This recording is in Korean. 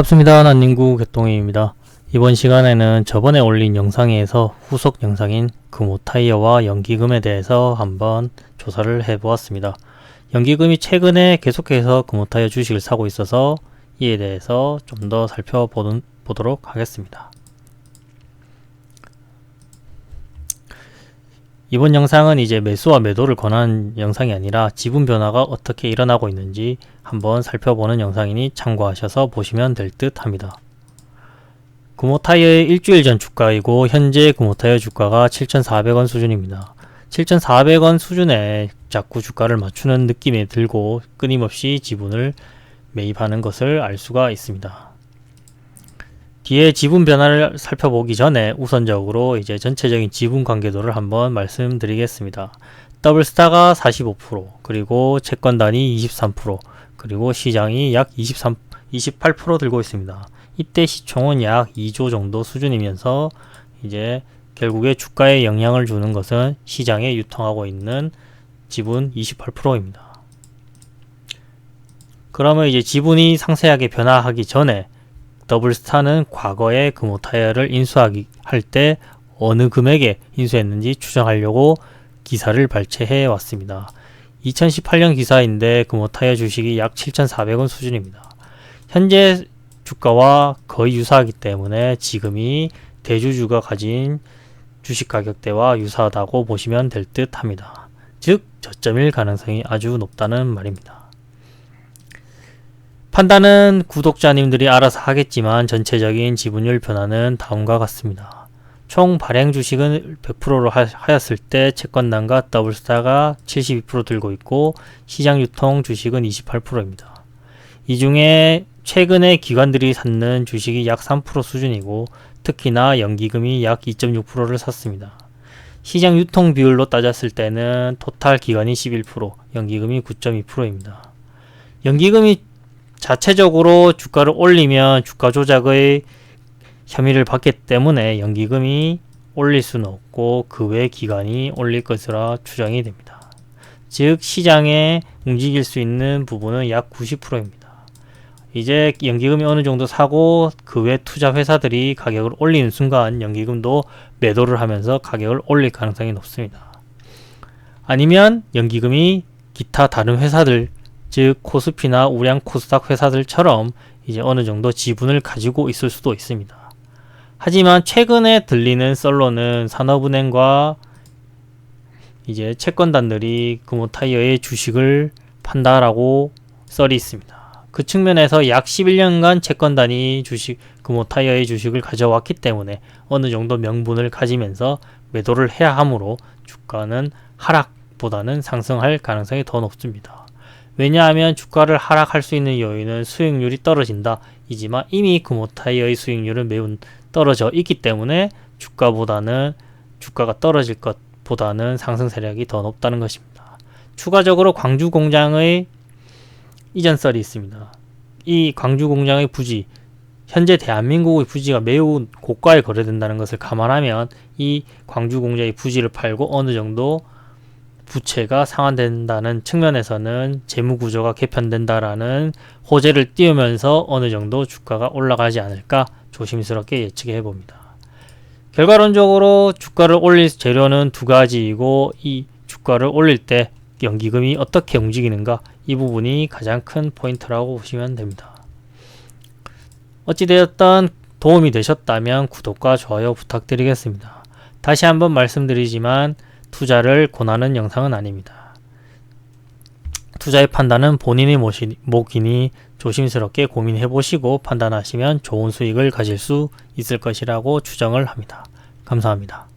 반갑습니다. 난닝구 개똥이입니다. 이번 시간에는 저번에 올린 영상에서 후속 영상인 금오타이어와 연기금에 대해서 한번 조사를 해보았습니다. 연기금이 최근에 계속해서 금오타이어 주식을 사고 있어서 이에 대해서 좀 더 살펴보도록 하겠습니다. 이번 영상은 이제 매수와 매도를 권하는 영상이 아니라 지분 변화가 어떻게 일어나고 있는지 한번 살펴보는 영상이니 참고하셔서 보시면 될 듯 합니다. 구모타이어의 일주일 전 주가이고 현재 구모타이어 주가가 7,400원 수준입니다. 7,400원 수준에 자꾸 주가를 맞추는 느낌이 들고 끊임없이 지분을 매입하는 것을 알 수가 있습니다. 뒤에 지분 변화를 살펴보기 전에 우선적으로 이제 전체적인 지분 관계도를 한번 말씀드리겠습니다. 더블스타가 45% 그리고 채권단이 23% 그리고 시장이 약 23, 28% 들고 있습니다. 이때 시총은 약 2조 정도 수준이면서 이제 결국에 주가에 영향을 주는 것은 시장에 유통하고 있는 지분 28%입니다. 그러면 이제 지분이 상세하게 변화하기 전에 더블스타는 과거에 금호 타이어를 인수하기 할 때 어느 금액에 인수했는지 추정하려고 기사를 발췌해 왔습니다. 2018년 기사인데 금호 타이어 주식이 약 7,400원 수준입니다. 현재 주가와 거의 유사하기 때문에 지금이 대주주가 가진 주식 가격대와 유사하다고 보시면 될 듯 합니다. 즉, 저점일 가능성이 아주 높다는 말입니다. 판단은 구독자님들이 알아서 하겠지만 전체적인 지분율 변화는 다음과 같습니다. 총 발행 주식은 100%로 하였을 때 채권단과 더블스타가 72% 들고 있고 시장 유통 주식은 28%입니다. 이 중에 최근에 기관들이 샀는 주식이 약 3% 수준이고 특히나 연기금이 약 2.6%를 샀습니다. 시장 유통 비율로 따졌을 때는 토탈 기관이 11%, 연기금이 9.2%입니다. 연기금이 자체적으로 주가를 올리면 주가 조작의 혐의를 받기 때문에 연기금이 올릴 수는 없고 그 외 기관이 올릴 것이라 추정이 됩니다. 즉 시장에 움직일 수 있는 부분은 약 90%입니다. 이제 연기금이 어느 정도 사고 그 외 투자 회사들이 가격을 올리는 순간 연기금도 매도를 하면서 가격을 올릴 가능성이 높습니다. 아니면 연기금이 기타 다른 회사들 즉 코스피나 우량 코스닥 회사들처럼 이제 어느 정도 지분을 가지고 있을 수도 있습니다. 하지만 최근에 들리는 썰로는 산업은행과 이제 채권단들이 금호타이어의 주식을 판다라고 썰이 있습니다. 그 측면에서 약 11년간 채권단이 주식 금호타이어의 주식을 가져왔기 때문에 어느 정도 명분을 가지면서 매도를 해야 하므로 주가는 하락보다는 상승할 가능성이 더 높습니다. 왜냐하면 주가를 하락할 수 있는 요인은 수익률이 떨어진다. 이지만 이미 금호타이어의 수익률은 매우 떨어져 있기 때문에 주가보다는 주가가 떨어질 것보다는 상승 세력이 더 높다는 것입니다. 추가적으로 광주 공장의 이전 썰이 있습니다. 이 광주 공장의 부지 현재 대한민국의 부지가 매우 고가에 거래된다는 것을 감안하면 이 광주 공장의 부지를 팔고 어느 정도 부채가 상환된다는 측면에서는 재무 구조가 개편된다라는 호재를 띄우면서 어느 정도 주가가 올라가지 않을까 조심스럽게 예측해 봅니다. 결과론적으로 주가를 올릴 재료는 두 가지이고 이 주가를 올릴 때 연기금이 어떻게 움직이는가 이 부분이 가장 큰 포인트라고 보시면 됩니다. 어찌되었던 도움이 되셨다면 구독과 좋아요 부탁드리겠습니다. 다시 한번 말씀드리지만 투자를 권하는 영상은 아닙니다. 투자의 판단은 본인의 목이니 조심스럽게 고민해 보시고 판단하시면 좋은 수익을 가질 수 있을 것이라고 추정을 합니다. 감사합니다.